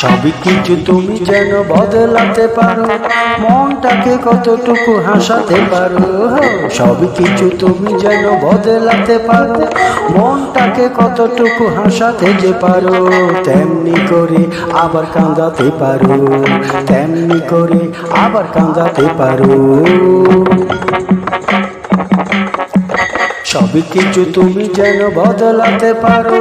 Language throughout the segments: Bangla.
সবই কিছু তুমি যেন বদলাতে পারো, মনটাকে কতটুকু হাসাতে পারো। সবই কিছু তুমি যেন বদলাতে পারো, মনটাকে কতটুকু হাসাতে যে পারো। তেমনি করে আবার কাঁদাতে পারো, তেমনি করে আবার কাঁদাতে পারো। সবই কিছু তুমি যেন বদলাতে পারো।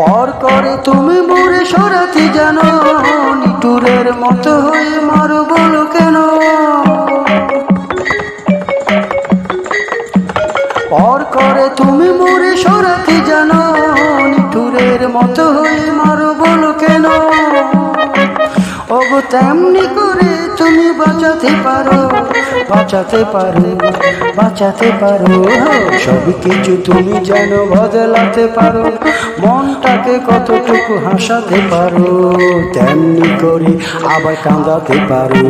পর করে তুমি মোরে সরাতে জানো, নিটুরের মতো হয়ে মারো বলো কেন? পর করে তুমি মোরে সরাতে জানো নিটুরের মতো হয়ে মারো বলো কেন? ওগো, তেমনি করে তুমি বাঁচাতে পারো বাঁচাতে পারো বাঁচাতে পারো। সব কিছু তুমি যেন বদলাতে পারো, মনটাকে কতটুকু হাসাতে পারো, তেমনি করে আবার কাঁদাতে পারো।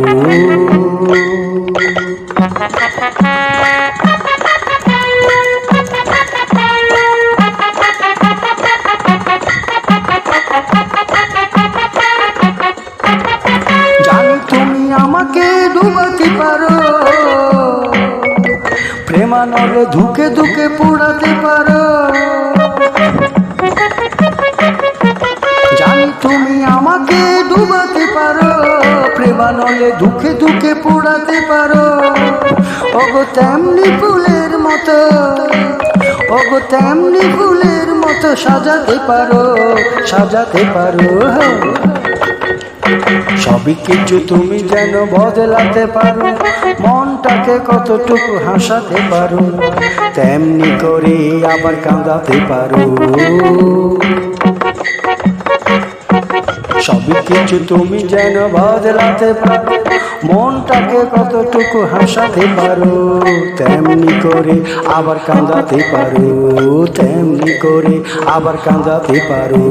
ডুবাতে পারো। প্রেমানলে ধুকে ধুকে পোড়াতে পারো। জানি তুমি আমাকে ডুবাতে পারো। প্রেমানলে ধুকে ধুকে পোড়াতে পারো। ওগো তেমনি ফুলের মতো, ওগো তেমনি ফুলের মতো সাজাতে পারো সাজাতে পারো। সবই কিছু তুমি যেন বদলাতে পারো, মনটাকে কতটুকু হাসাতে পারো, তেমনি করে আবার কাঁদাতে পারো। সবই কিছু তুমি যেন বদলাতে পারো, মনটাকে কতটুকু হাসাতে পারো, তেমনি করে আবার কাঁদাতে পারো, তেমনি করে আবার কাঁদাতে পারো।